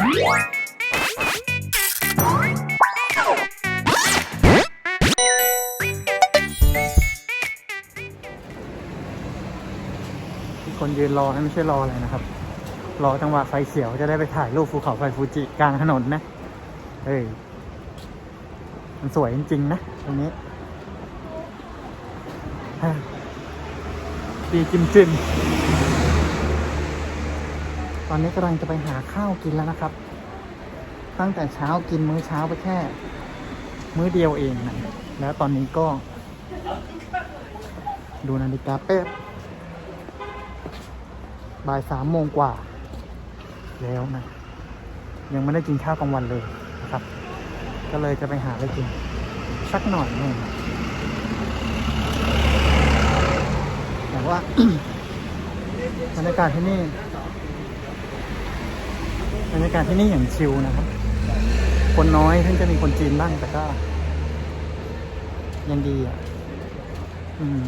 คนยืนรอนะไม่ใช่รออะไรนะครับ รอจังหวะไฟเขียวจะได้ไปถ่ายรูปภูเขาไฟฟูจิกลางถนนนะ เฮ้ย มันสวยจริงๆนะตรงนี้ดีจิมจิม ตอนนี้กำลังจะไปหาข้าวกินแล้วนะครับ ตั้งแต่เช้ากินมื้อเช้าไปแค่ มื้อเดียวเองนะแล้วตอนนี้ก็ ดูนาฬิกาเป๊ะบ่ายสามโมงกว่า แล้วนะ ยังไม่ได้กินข้าวกลางวันเลยนะครับ ก็เลยจะไปหาอะไรกินสักหน่อยหนึ่งแต่ว่าบรรยากาศที่นี่ บรรยากาศที่นี่อย่างชิลนะครับ คนน้อยถึงจะมีคนจีนบ้างแต่ก็ ยังดีอะ อืม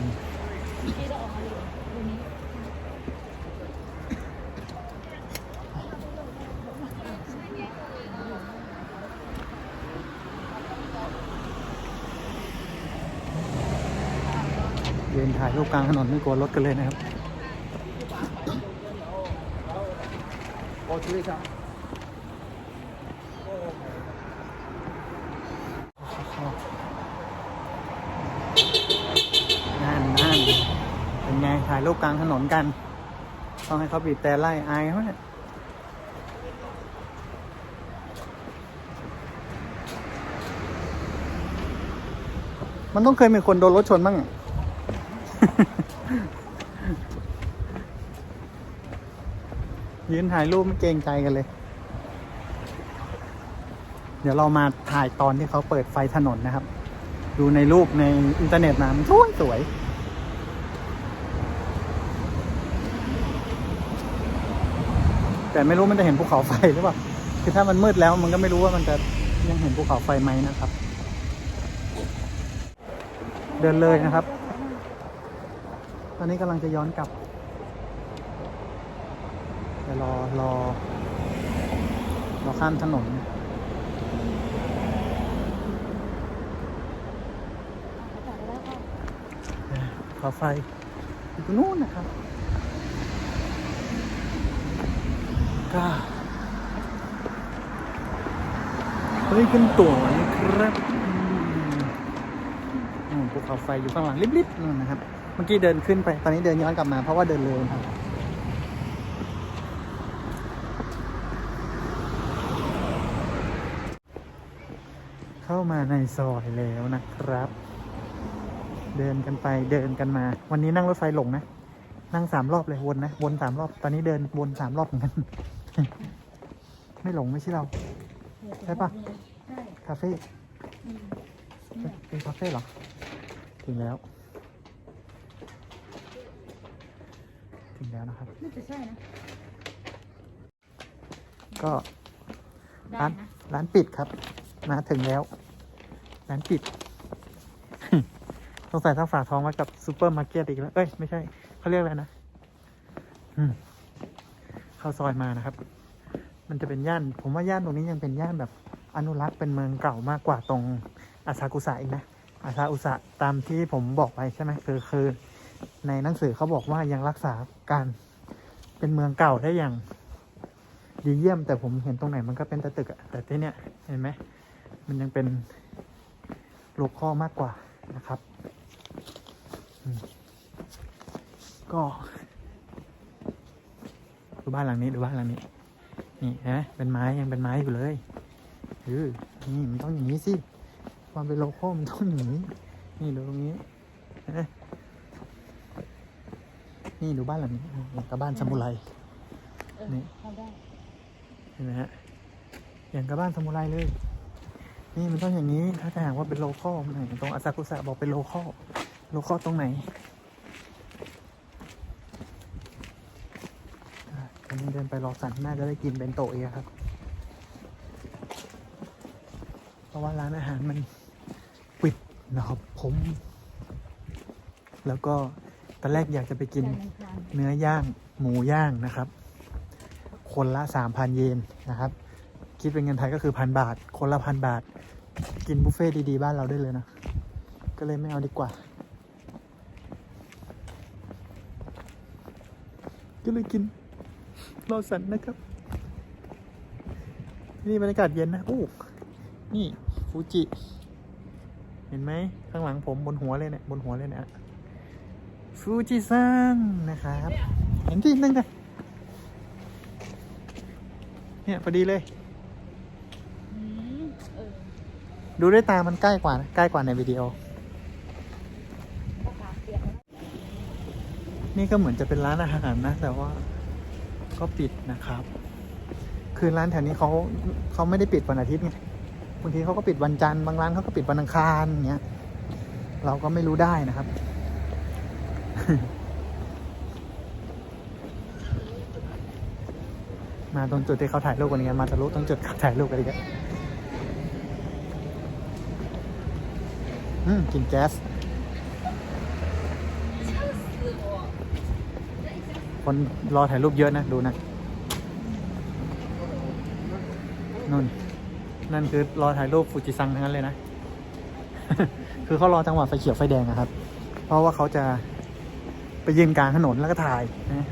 ยืนถ่ายรูปกลางถนนไม่กลัวรถกันเลยนะครับ นั่นนั่นเป็นไงถ่ายรูปกลางถนนกันต้องให้เขาบีบแต่ไล่อายเขาเนี่ยมันต้องเคยมีคนโดนรถชนบ้างยืนถ่ายรูปไม่เกรงใจกันเลย เดี๋ยวเรามาถ่ายตอนที่เขาเปิดไฟถนนนะครับ ดูในรูปในอินเทอร์เน็ตมามันสวยสวยแต่ไม่รู้มันจะเห็นภูเขาไฟหรือเปล่า คือถ้ามันมืดแล้วมันก็ไม่รู้ว่ามันจะยังเห็นภูเขาไฟไหมนะครับ เดินเลยนะครับ ตอนนี้กำลังจะย้อนกลับเดี๋ยวรอรอรอข้ามถนน ขอไฟอยู่ตรงนู้นนะครับก็เฮ้ยขึ้นตั๋วนะครับอืมอืมภูเขาไฟอยู่ข้างหลังริบๆนั่นนะครับ เมื่อกี้เดินขึ้นไป ตอนนี้เดินย้อนกลับมาเพราะว่าเดินเร็วครับ เข้ามาในซอยแล้วนะครับ เดินกันไปเดินกันมา วันนี้นั่งรถไฟหลงนะ นั่งสามรอบเลยวนนะ วนสามรอบ ตอนนี้เดินวนสามรอบเหมือนกัน ไม่หลงไม่ใช่เรา ใช่ปะใช่คาเฟ่อืมเป็นคาเฟ่เหรอ ถึงแล้ว ถึงแล้วนะครับน่าจะใช่นะ ก็ได้ร้านนะร้านปิดครับ มาถึงแล้ว ร้านปิด สงสัยต้องฝากท้องไว้กับซูเปอร์มาร์เก็ตอีกแล้ว เอ้ย ไม่ใช่ เขาเรียกอะไรนะอืมเข้าซอยมานะครับ มันจะเป็นย่าน ผมว่าย่านตรงนี้ยังเป็นย่านแบบอนุรักษ์เป็นเมืองเก่ามากกว่าตรงอาซากุสะอีกนะ อาซาอุสะตามที่ผมบอกไปใช่ไหมคือคือในหนังสือเขาบอกว่ายังรักษาการเป็นเมืองเก่าได้อย่างดีเยี่ยม แต่ผมเห็นตรงไหนมันก็เป็นแต่ตึกอะแต่ที่เนี้ยเห็นไหมมันยังเป็นโลคอลมากกว่านะครับ ก็ดูบ้านหลังนี้ดูบ้านหลังนี้ นี่เห็นไหมเป็นไม้ยังเป็นไม้อยู่เลยเออนี่มันต้องอย่างนี้สิความเป็นโลคอลมันต้องอย่างนี้ นี่ดูตรงนี้เห็นไหมนี่ดูบ้านหลังนี้นี่กับบ้านซามูไรนี่เห็นไหมฮะอย่างกับบ้านซามูไรเลย นี่มันต้องอย่างนี้ ถ้าจะหากว่าเป็นโลคอลไหนตรงอาซากุสะบอกเป็นโลคอล โลคอลตรงไหนอะวันนี้เดินไปรอสั่งน่าจะได้กินเบนโตะเองครับ เพราะว่าร้านอาหารมันปิดนะครับผม แล้วก็ตอนแรกอยากจะไปกินเนื้อย่างหมูย่างนะครับ คนละสามพันเยนนะครับ คิดเป็นเงินไทยก็คือพันบาท คนละพันบาท กินบุฟเฟ่ต์ดีๆ บ้านเราได้เลยนะ ก็เลยไม่เอาดีกว่า ก็เลยกินรอสันนะครับ นี่บรรยากาศเย็นนะอู้นี่ฟูจิ เห็นไหมข้างหลังผมบนหัวเลยเนี่ยบนหัวเลยเนี่ยฟูจิซังนะครับ เห็นที่นั่งไงเนี่ยพอดีเลยอืมเออดูด้วยตามันใกล้กว่านะใกล้กว่าในวิดีโอ ปากกาเปียกแล้ว นี่ก็เหมือนจะเป็นร้านอาหารนะ แต่ว่าก็ปิดนะครับ คือร้านแถวนี้เขาเขาไม่ได้ปิดวันอาทิตย์ไงบางทีเขาก็ปิดวันจันทร์บางร้านเขาก็ปิดวันอังคารอย่างเงี้ยเราก็ไม่รู้ได้นะครับ มาตรงจุดที่เขาถ่ายรูปกันนี้มาทะลุตรงจุดเขาถ่ายรูปกันอีกแล้วอืมกินแก๊ส คนรอถ่ายรูปเยอะนะดูนะนู่นนั่นคือรอถ่ายรูปฟูจิซังทั้งนั้นเลยนะ คือเขารอจังหวะไฟเขียวไฟแดงอะครับ เพราะว่าเขาจะไปยืนกลางถนนแล้วก็ถ่ายนะ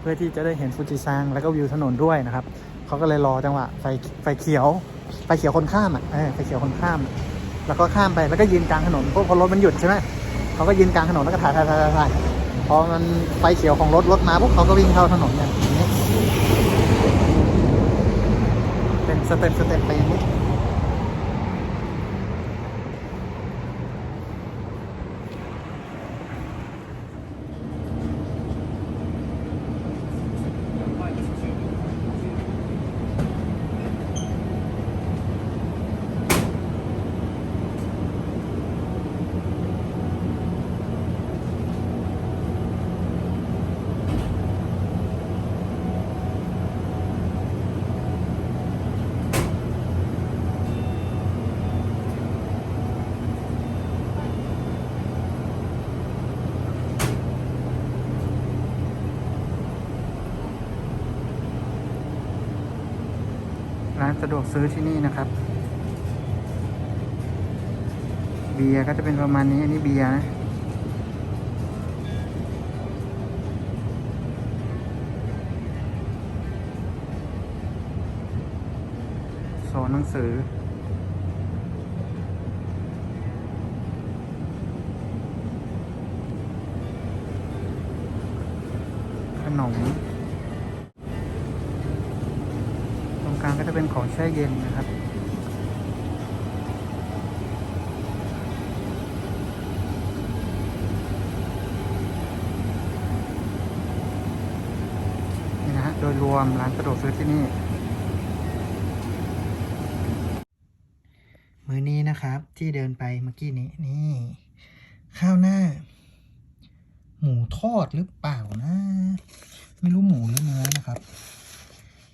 เพื่อที่จะได้เห็นฟูจิซังแล้วก็วิวถนนด้วยนะครับเขาก็เลยรอจังหวะไฟไฟเขียว ไฟเขียวคนข้ามอะไฟเขียวคนข้าม แล้วก็ข้ามไปแล้วก็ยืนกลางถนนเพราะพอรถมันหยุดใช่ไหมเขาก็ยืนกลางถนนแล้วก็ถ่ายถ่ายถ่ายถ่ายถ่ายพ อมันไฟเขียวของรถรถมาปุ๊บเขาก็วิ่งเข้าถนนอย่างนี้ เป็นสเต็ปสเต็ปไปอย่างนี้ สะดวกซื้อที่นี่นะครับ เบียร์ก็จะเป็นประมาณนี้ อันนี้เบียร์นะโซนหนังสือขนม จะเป็นของแช่เย็นนะครับ นี่นะฮะ โดยรวมร้านสะดวกซื้อที่นี่ มือนี้นะครับที่เดินไปเมื่อกี้นี้นี่ ข้าวหน้า หมูทอดหรือเปล่านะ ไม่รู้หมูหรือเนื้อนะครับ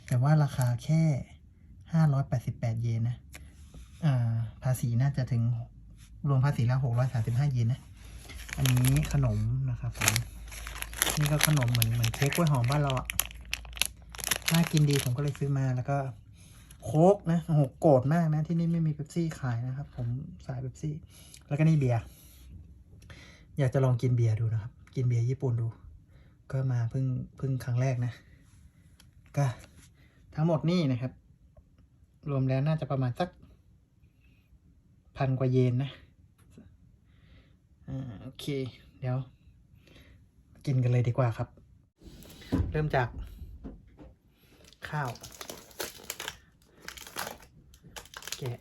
แต่ว่าราคาแค่ ห้าร้อยแปดสิบแปดเยนนะอ่าภาษีน่าจะถึงรวมภาษีแล้วหกร้อยสามสิบห้าเยนนะ อันนี้ขนมนะครับผมนี่ก็ขนมเหมือนเหมือนเค้กกล้วยหอมบ้านเราอะน่ากินดีผมก็เลยซื้อมาแล้วก็โค้กนะโอ้โหโกรธมากนะ ที่นี่ไม่มีเป๊ปซี่ขายนะครับ ผมสายเป๊ปซี่ แล้วก็นี่เบียร์อยากจะลองกินเบียร์ดูนะครับ กินเบียร์ญี่ปุ่นดู ก็มาเพิ่งเพิ่งครั้งแรกนะ ก็ทั้งหมดนี่นะครับ รวมแล้วน่าจะประมาณสักพันกว่าเยนนะอ่าโอเค เดี๋ยว กินกันเลยดีกว่าครับ เริ่มจาก ข้าว แกะ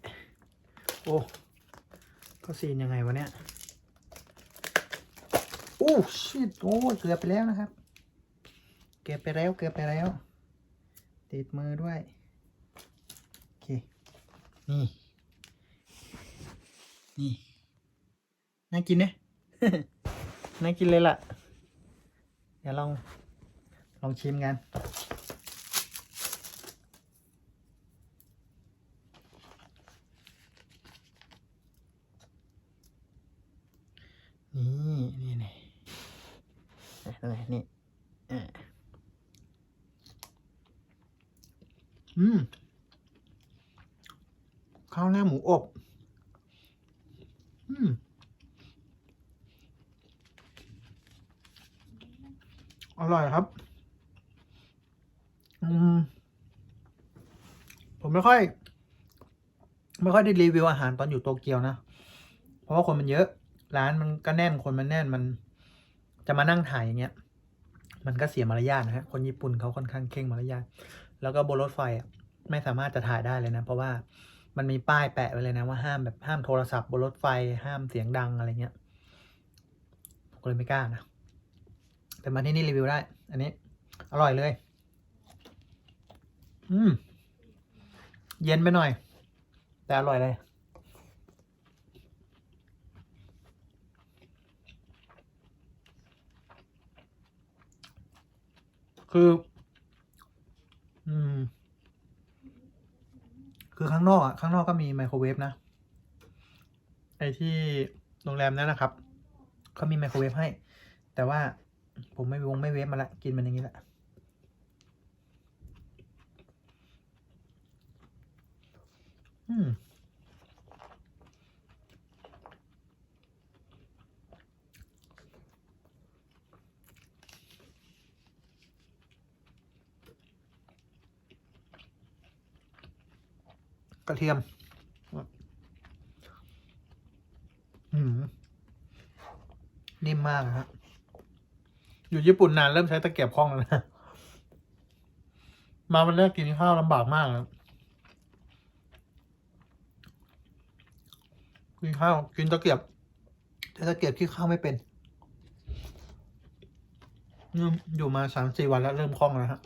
โอ้ก็ซีนยังไงวะเนี่ยโอ้ชิดโอ้เกือบไปแล้วนะครับ เกือบไปแล้วเกือบไปแล้ว ติดมือด้วย นี่ นี่ น่ากินเนี่ยน่ากินเลยล่ะ เดี๋ยวลอง ลองชิมกัน นี่นี่นี่อะไรนี่อะอืม ข้าวหน้าหมูอบ อืม อร่อยครับ อืม ผมไม่ค่อย ไม่ค่อยได้รีวิวอาหารตอนอยู่โตเกียวนะ เพราะว่าคนมันเยอะ ร้านมันก็แน่น คนมันแน่น มันจะมานั่งถ่ายอย่างเงี้ย มันก็เสียมารยาทนะฮะ คนญี่ปุ่นเขาค่อนข้างเข่งมารยาท แล้วก็บนรถไฟอะ ไม่สามารถจะถ่ายได้เลยนะ เพราะว่า มันมีป้ายแปะไว้เลยนะว่าห้ามแบบห้ามโทรศัพท์บนรถไฟห้ามเสียงดังอะไรเงี้ยผมก็เลยไม่กล้านะ แต่มาที่นี่รีวิวได้ อันนี้ อร่อยเลย อืม เย็นไปหน่อย แต่อร่อยเลย คือ อืม คือข้างนอกอะข้างนอกก็มีไมโครเวฟนะ ไอที่โรงแรมนั้นนะครับเขามีไมโครเวฟให้ แต่ว่าผมไม่วงไม่เวฟมาละกินมันอย่างนี้แหละอืม กระเทียม อืมนิ่มมากนะฮะอยู่ญี่ปุ่นนานเริ่มใช้ตะเกียบคล่องแล้วนะ มาวันแรกกินข้าวลำบากมากนะกินข้าวกินตะเกียบแต่ตะเกียบที่ข้าวไม่เป็นอืมอยู่มาสามสี่วันแล้วเริ่มคล่องแล้วฮะ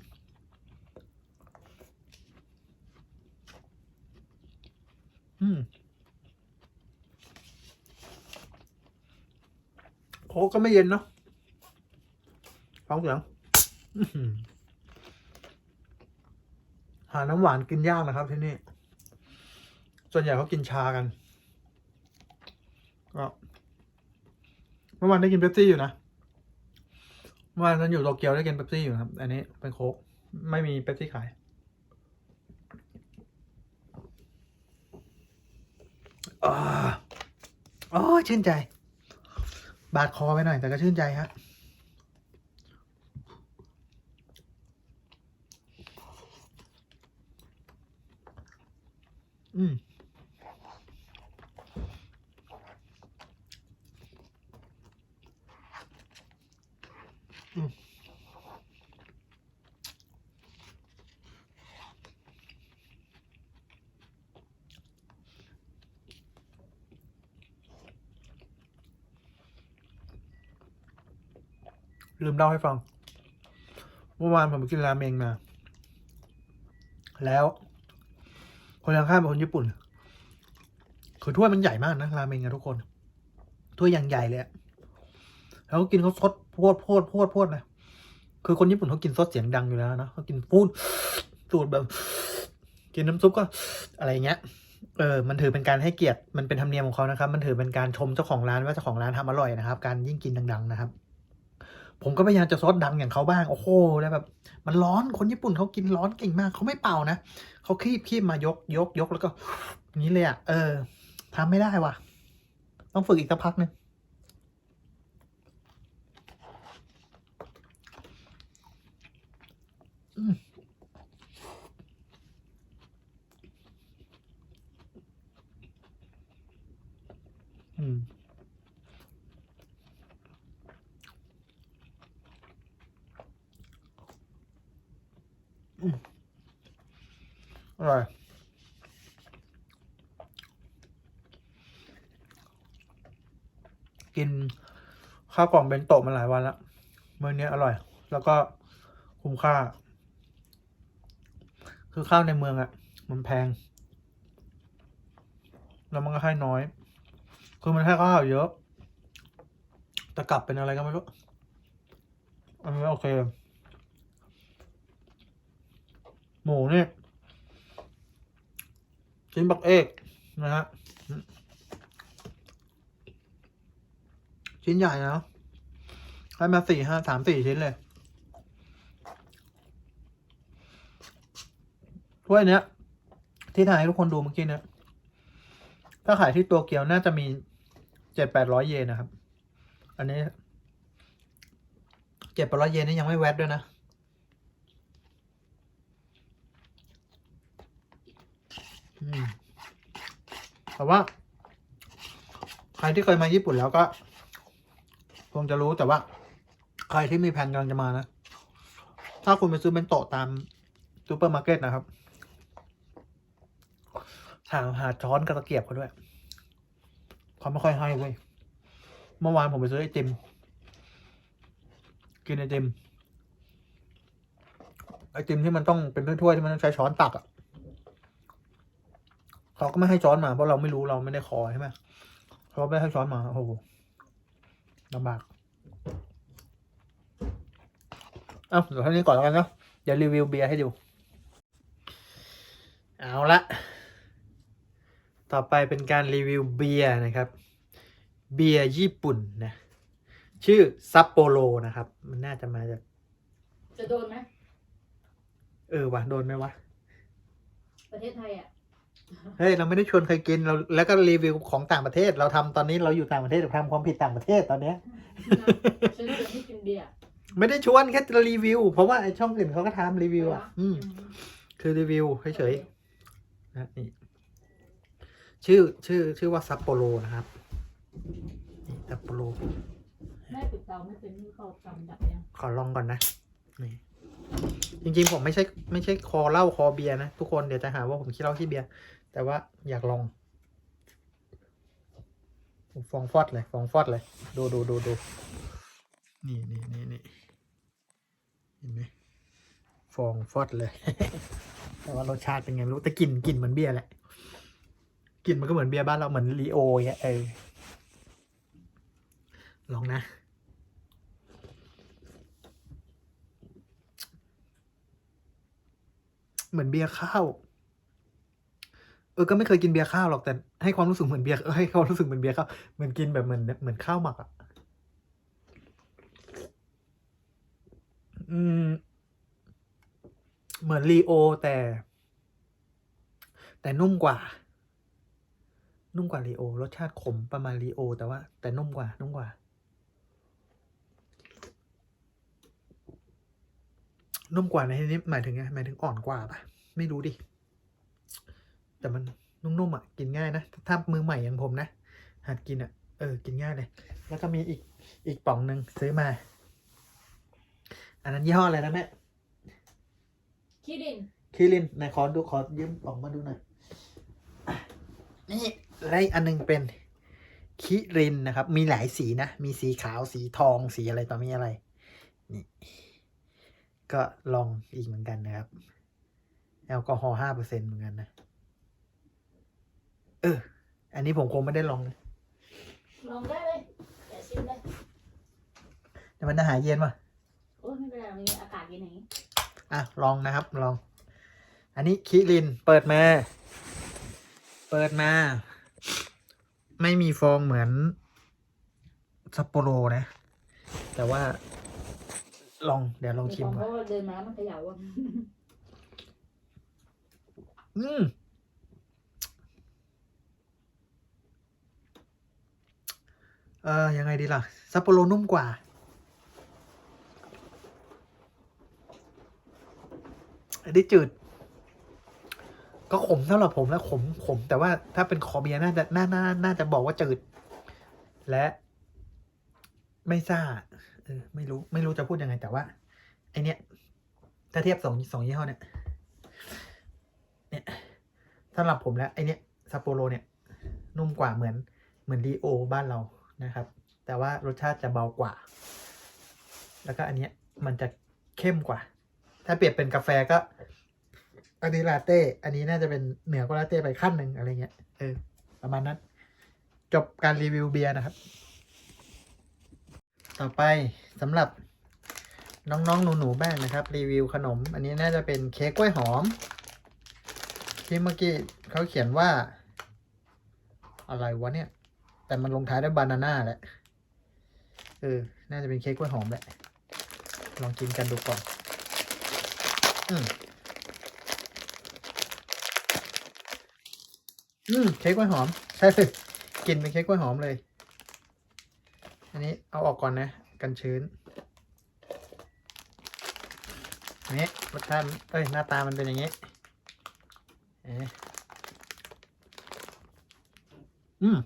อืม โค้กก็ไม่เย็นเนาะฟังเสียงหาน้ำหวานกินยากนะครับที่นี่ ส่วนใหญ่เขากินชากัน ก็เมื่อวานได้กินเป๊ปซี่อยู่นะ เมื่อวานนั้นอยู่โตเกียวได้กินเป๊ปซี่อยู่ครับ อันนี้เป็นโค้กไม่มีเป๊ปซี่ขายอาโอ้ยชื่นใจ บาดคอไปหน่อยแต่ก็ชื่นใจฮะ ลืมเล่าให้ฟังเมื่อวานผมไปกินราเมงมา แล้ว คนยังข้ามเป็นคนญี่ปุ่น คือถ้วยมันใหญ่มากนะราเมงอะทุกคน ถ้วยอย่างใหญ่เลยแล้วก็กินเขาซดพวดพวดพวดพวดนะคือคนญี่ปุ่นเขากินซดเสียงดังอยู่แล้วนะเขากินพูดสูดแบบ กินน้ำซุปก็อะไรเงี้ยเออ มันถือเป็นการให้เกียรติ มันเป็นธรรมเนียมของเขานะครับ มันถือเป็นการชมเจ้าของร้านว่าเจ้าของร้านทำอร่อยนะครับ การยิ่งกินดัง ๆ นะครับ ผมก็พยายามจะซดดังอย่างเขาบ้าง โอ้โหแล้วแบบ มันร้อน คนญี่ปุ่นเขากินร้อนเก่งมาก เขาไม่เป่านะ เขาคีบคีบมายกยกยกแล้วก็อย่างนี้เลยอะ เออทำไม่ได้ว่ะ ต้องฝึกอีกสักพักหนึ่งอืม อร่อยกินข้าวกล่องเบนโตะมาหลายวันแล้วมื้อนี้อร่อย แล้วก็คุ้มค่า คือข้าวในเมืองอะ่ะ มันแพง แล้วมันก็ให้น้อย คือมันให้ข้าวเยอะ แต่กลับเป็นอะไรก็ไม่รู้ อันนี้โอเค หมูเนี่ย ชิ้นบักเอกนะฮะชิ้นใหญ่นะให้มาสี่ห้าสามสี่ชิ้นเลยถ้วยเนี้ย ที่ถ่ายให้ทุกคนดูเมื่อกี้เนี้ยถ้าขายที่ตัวเกียวน่าจะมีเจ็ดแปดร้อยเยนนะครับ อันนี้เจ็ดแปดร้อยเยนนี่ยังไม่แวดด้วยนะ อืม แต่ว่า ใครที่เคยมาญี่ปุ่นแล้วก็คงจะรู้แต่ว่า ใครที่มีแผนกำลังจะมานะ ถ้าคุณไปซื้อเป็นโต๊ะตามซูเปอร์มาร์เก็ตนะครับหามหาช้อนกระตะเกียบเขาด้วยเขาไม่ค่อยให้เว้ยเมื่อวานผมไปซื้อไอติม กินไอติม ไอติมที่มันต้องเป็นถ้วยที่มันต้องใช้ช้อนตักอะ เขาก็ไม่ให้ช้อนมาเพราะเราไม่รู้เราไม่ได้คอใช่ไหมเขาไม่ให้ช้อนมาโอ้โหลำบากเอ้าเดี๋ยวเท่านี้ก่อนแล้วกันเนาะเดี๋ยวรีวิวเบียร์ให้ดู เอาละ ต่อไปเป็นการรีวิวเบียร์นะครับ เบียร์ญี่ปุ่นนะ ชื่อซัปโปโรนะครับ มันน่าจะมาจากจะโดนไหมเออวะโดนไหมวะ ประเทศไทยอะ เฮ้ยเราไม่ได้ชวนใครกินเราแล้วก็รีวิวของต่างประเทศ เราทำตอนนี้เราอยู่ต่างประเทศเราทำความผิดต่างประเทศตอนเนี้ย ฉันจะไม่กินเบียร์ไม่ได้ชวนแค่จะรีวิว เพราะว่าไอช่องอื่นเขาก็ทำรีวิวอะ อืม คือรีวิวเฉยๆนะนี่ชื่อชื่อชื่อว่าซัปโปโรนะครับนี่ซัปโปโรแม่ปิดเตาไม่เป็นที่เขาทำดับยังขอลองก่อนนะนี่จริงๆผมไม่ใช่ไม่ใช่คอเหล้าคอเบียร์นะทุกคนเดี๋ยวจะหาว่าผมขี้เหล้าขี้เบียร์ แต่ว่าอยากลองฟองฟอดเลยฟองฟอดเลย ดูดูดูดูนี่นี่นี่นี่เห็นไหมฟองฟอดเลย แต่ว่ารสชาติเป็นไงไม่รู้แต่กลิ่นกลิ่นเหมือนเบียร์แหละกลิ่นมันก็เหมือนเบียร์บ้านเราเหมือนลีโอเงี้ยเออลองนะ เหมือนเบียร์ข้าว เออก็ไม่เคยกินเบียร์ข้าวหรอกแต่ให้ความรู้สึกเหมือนเบียร์เออให้ความรู้สึกเหมือนเบียร์ข้าวเหมือนกินแบบเหมือนเหมือนข้าวหมักอะอืม เหมือนลีโอแต่ แต่นุ่มกว่า นุ่มกว่าลีโอ รสชาติขมประมาณลีโอ แต่ว่า แต่นุ่มกว่า นุ่มกว่า นุ่มกว่าในที่นี้หมายถึงไงหมายถึงอ่อนกว่าปะไม่รู้ดิ แต่มันนุ่มๆอะกินง่ายนะ ถ้ามือใหม่อย่างผมนะ หัดกินอะ เออ กินง่ายเลย แล้วก็มีอีกอีกป่องหนึ่งซื้อมา อันนั้นยี่ห้ออะไรนะแม่คิรินคิรินไหนขอดูขอยืมป่องมาดูหน่อยอะนี่และอีกอันหนึงเป็นคิรินนะครับ มีหลายสีนะ มีสีขาวสีทองสีอะไรต่อมีอะไร นี่ ก็ลองอีกเหมือนกันนะครับ แอลกอฮอล์ห้าเปอร์เซ็นเหมือนกันนะ เออ อันนี้ผมคงไม่ได้ลองนะลองได้เลยอย่าชิมเลยแต่มันจะหายเย็นป่ะโอ้ยไม่เป็นไรวันนี้อากาศเย็นอย่างนี้อะลองนะครับลอง อันนี้คิรินเปิดมา เปิดมา ไม่มีฟองเหมือนซัปโปโรนะ แต่ว่า ลองเดี๋ยวลองชิมเพก่อนราะว่าเดินมาแล้วมันเขย่าอะอืม เออยังไงดีล่ะซัปโปโรนุ่มกว่า อันนี้จืด ก็ขมสำหรับผมแล้วขมขม แต่ว่าถ้าเป็นคอเบียน่าจะน่าน่าน่าจะบอกว่าจืด และ ไม่ซ่าเออไม่รู้ ไม่รู้จะพูดยังไงแต่ว่าไอเนี้ยถ้าเทียบสองสองยี่ห้อเนี่ยเนี่ยสำหรับผมแล้วไอเนี้ยซัปโปโรเนี่ย นุ่มกว่าเหมือนเหมือนดีโอบ้านเรา นะครับ แต่ว่ารสชาติจะเบากว่า แล้วก็อันนี้มันจะเข้มกว่า ถ้าเปรียบเป็นกาแฟก็ อันนี้ลาเต้ อันนี้น่าจะเป็นเหนือกว่าลาเต้ไปขั้นหนึ่งอะไรเงี้ย เออ ประมาณนั้น จบการรีวิวเบียร์นะครับ ต่อไปสำหรับน้องๆ หนูๆ บ้างนะครับ รีวิวขนม อันนี้น่าจะเป็นเค้กกล้วยหอม ที่เมื่อกี้เขาเขียนว่า อะไรวะเนี่ย แต่มันลงท้ายด้วยบานาน่าแหละ เออ น่าจะเป็นเค้กกล้วยหอมแหละ ลองกินกันดูก่อน อืมอืมเค้กกล้วยหอม ใช่สิกลินเป็นเค้กกล้วยหอมเลย อันนี้เอาออกก่อนนะ กันชื้นอันนี้รสชาติเอ้ย หน้าตามันเป็นอย่างนี้ เอ๊อืม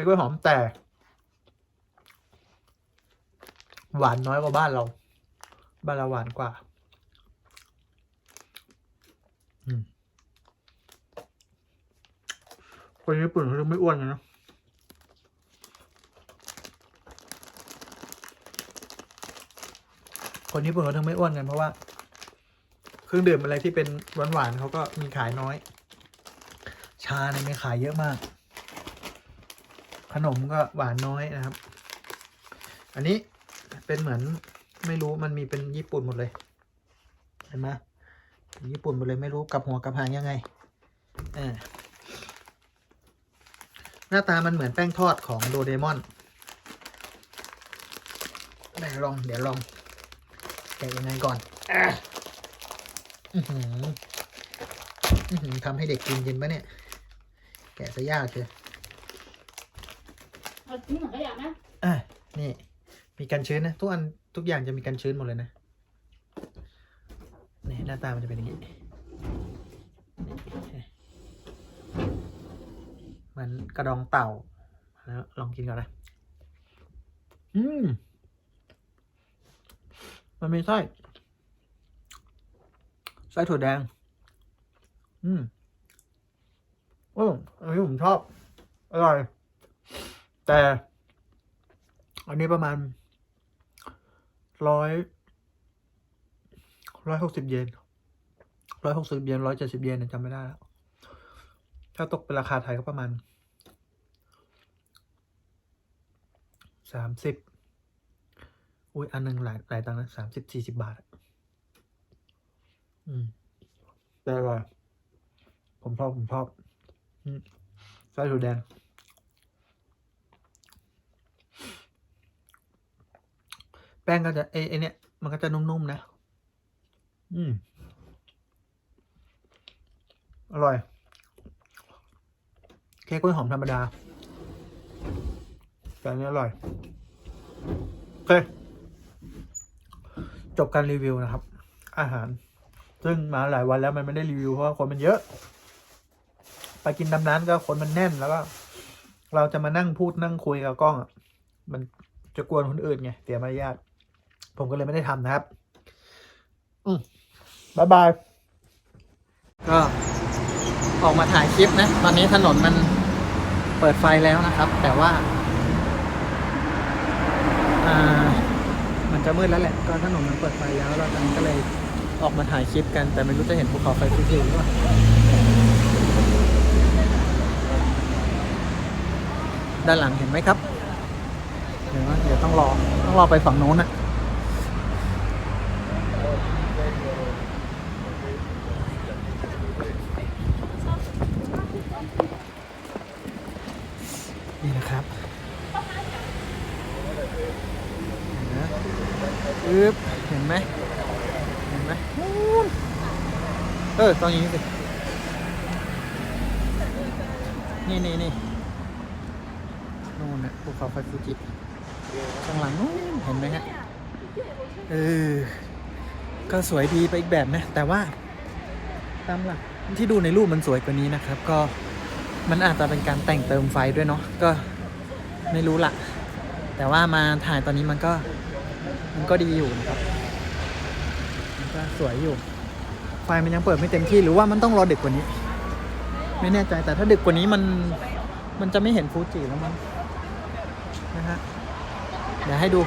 กกล้วยหอมแต่ หวานน้อยกว่าบ้านเรา บ้านเราหวานกว่า คนญี่ปุ่นเขาจะไม่อ้วนกันนะคนญี่ปุ่นเขาถึงไม่อ้วนกันเพราะว่า เครื่องดื่มอะไรที่เป็นหวานๆเขาก็มีขายน้อย ชาเนี่ยมีขายเยอะมาก ขนมก็หวานน้อยนะครับ อันนี้เป็นเหมือนไม่รู้มันมีเป็นญี่ปุ่นหมดเลย เห็นไหมญี่ปุ่นหมดเลยไม่รู้กับหัวกับหางยังไงอหน้าตามันเหมือนแป้งทอดของโดเรมอนไหนลอง เดี๋ยวลองแกะยังไงก่อนอือหือ อือหือทำให้เด็กกินกินปะเนี่ย แกะซะยากเลย นี่เหมือนขยะนะอะนี่ มีกันชื้นนะทุกอันทุกอย่างจะมีกันชื้นหมดเลยนะนี่หน้าตามันจะเป็นอย่างนี้เหมันกระดองเต่าแล้วลองกินก่อนนะอืมมันมีไส้ไส้ถั่วแดง อืมโอ้อันนี้ผมชอบ อร่อย แต่อันนี้ประมาณร้อยร้อยหกสิบเยนร้อยหกสิบเยนร้อยเจ็ดสิบเยนจำไม่ได้แล้วถ้าตกเป็นราคาไทยก็ประมาณสามสิบอุ้ยอันหนึ่งหลายหลายตังค์นะสามสิบสี่สิบบาทอะอืม แต่อร่อยผมชอบผมชอบอืมไส้ถั่วแดง ป้งก็จะไอไอเนี้ยมันก็จะนุ่มๆนะ อืม อร่อย เค้กกล้วยหอมธรรมดา แต่อันนี้อร่อย โอเค จบการรีวิวนะครับ อาหาร ซึ่งมาหลายวันแล้วมันไม่ได้รีวิวเพราะว่าคนมันเยอะ ไปกินดำน้ำก็คนมันแน่นแล้วก็ เราจะมานั่งพูดนั่งคุยกับกล้องอะ มันจะกวนคนอื่นไงเสียมารยาท ผมก็เลยไม่ได้ทำนะครับอืมบายบาย ก็ออกมาถ่ายคลิปนะ ตอนนี้ถนนมันเปิดไฟแล้วนะครับ แต่ว่า อ่า มันจะมืดแล้วแหละ ก็ถนนมันเปิดไฟแล้วเราตอนนี้ก็เลยออกมาถ่ายคลิปกัน แต่ไม่รู้จะเห็นภูเขาไฟฟูจิหรือเปล่าด้านหลังเห็นไหมครับ เดี๋ยวนะเดี๋ยวต้องรอ ต้องรอไปฝั่งโน้นนะ นี่นะครับเห็นนะอึ๊บเห็นไหมเห็นไหมนู่น เออตรงนี้สิ นี่นี่นี่นู่นนะภูเขาไฟฟูจิข้างหลังนู่นเห็นไหมฮะ เออ ก็สวยดีไปอีกแบบนะ แต่ว่า ตามหลักที่ดูในรูปมันสวยกว่านี้นะครับ ก็มันอาจจะเป็นการแต่งเติมไฟด้วยเนาะ ก็ไม่รู้ละแต่ว่ามาถ่ายตอนนี้มันก็ มันก็ดีอยู่นะครับ มันก็สวยอยู่ ฟมันยังเปิดไม่เต็มที่หรือว่ามันต้องรอดึกกว่านี้ ไม่แน่ใจแต่ถ้าดึกกว่านี้มันมันจะไม่เห็นฟูจิแล้วมั้งนะฮะเดี๋ยวให้ดู